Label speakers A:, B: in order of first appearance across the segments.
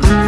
A: Bye.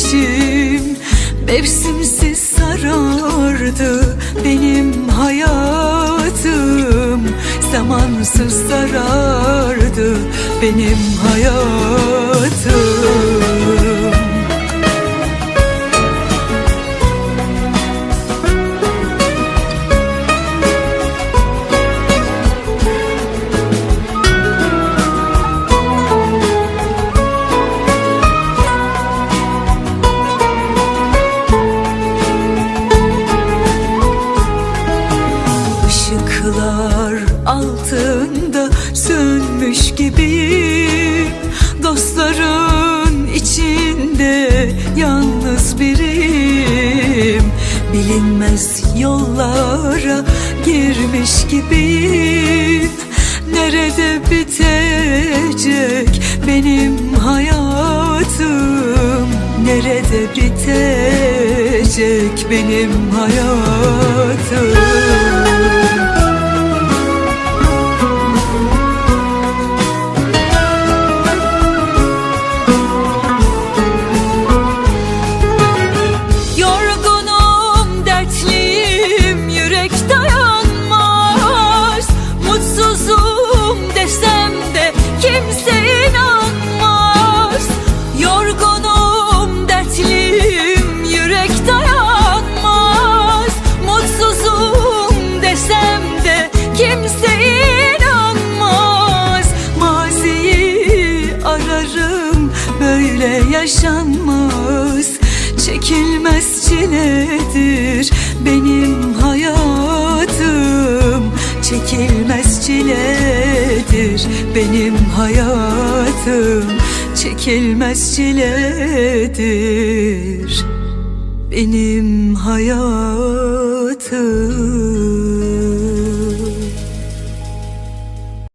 A: gidişim Mevsimsiz sarardı benim hayatım Zamansız sarardı benim hayatım Işıklar altında sönmüş gibiyim Dostların içinde yalnız biriyim Bilinmez yollara girmiş gibiyim Nerede bitecek benim hayatım? Nerede bitecek benim hayatım yaşanmaz. Çekilmez çiledir benim hayatım. Çekilmez çiledir benim hayatım. Çekilmez çiledir benim hayatım